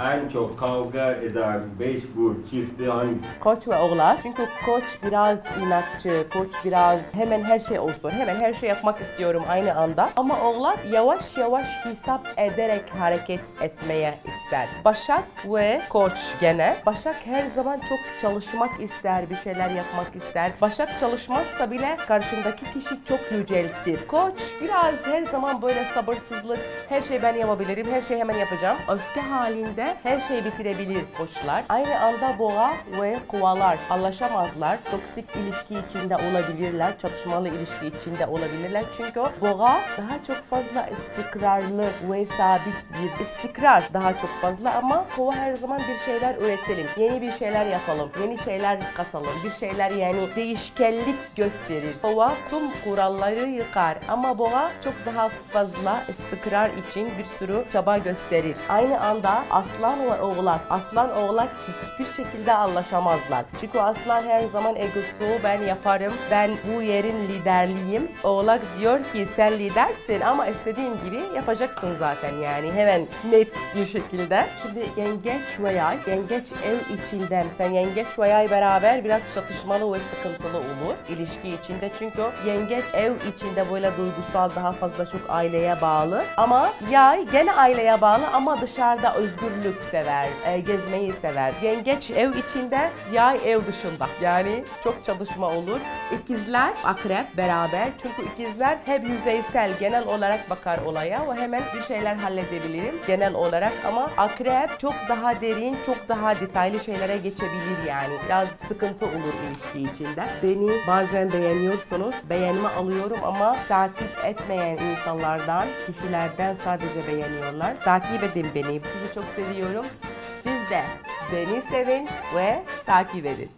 En çok kavga eden 5 burç çifti hangisi? Koç ve oğlak. Çünkü koç biraz inatçı, koç biraz hemen her şey olsun. Hemen her şey yapmak istiyorum aynı anda. Ama oğlak yavaş yavaş hesap ederek hareket etmeye ister. Başak ve koç gene. Başak her zaman çok çalışmak ister, bir şeyler yapmak ister. Başak çalışmazsa bile karşındaki kişi çok yüceltir. Koç biraz her zaman böyle sabırsızlık, her şeyi ben yapabilirim, her şeyi hemen yapacağım. Öfke halinde her şeyi bitirebilir koçlar. Aynı anda boğa ve kovalar anlaşamazlar. Toksik ilişki içinde olabilirler, çatışmalı ilişki içinde olabilirler. Çünkü boğa daha çok fazla istikrarlı ve sabit bir istikrar daha çok fazla ama kova her zaman bir şeyler üretelim. Yeni bir şeyler yapalım, yeni şeyler katalım, bir şeyler yani değişkenlik gösterir. Kova tüm kuralları yıkar ama boğa çok daha fazla istikrar için bir sürü çaba gösterir. Aynı anda aslan ve oğlak, aslan oğlak hiçbir şekilde anlaşamazlar. Çünkü aslan her zaman egosu ben yaparım, ben bu yerin liderliyim. Oğlak diyor ki sen lidersin ama istediğin gibi yapacaksın zaten yani hemen net bir şekilde. Şimdi yengeç ve yay, yengeç ev içinden sen yengeç ve yay beraber biraz çatışmalı ve sıkıntılı olur ilişki içinde. Çünkü yengeç ev içinde böyle duygusal daha fazla çok aileye bağlı. Ama yay gene aileye bağlı ama dışarıda özgürlük sever, e, gezmeyi sever. Yengeç ev içinde, yay ev dışında. Yani çok çalışma olur. İkizler, akrep beraber. Çünkü ikizler hep yüzeysel, genel olarak bakar olaya ve hemen bir şeyler halledebilirim genel olarak. Ama akrep çok daha derin, çok daha detaylı şeylere geçebilir yani. Biraz sıkıntı olur ilişki içinde. Beni bazen beğeniyorsunuz, beğenme alıyorum ama takip etmeyen insanlardan, kişilerden sadece beğeniyorlar. Takip edin beni. Sizi çok seviyorum. Siz de beni sevin ve takip edin.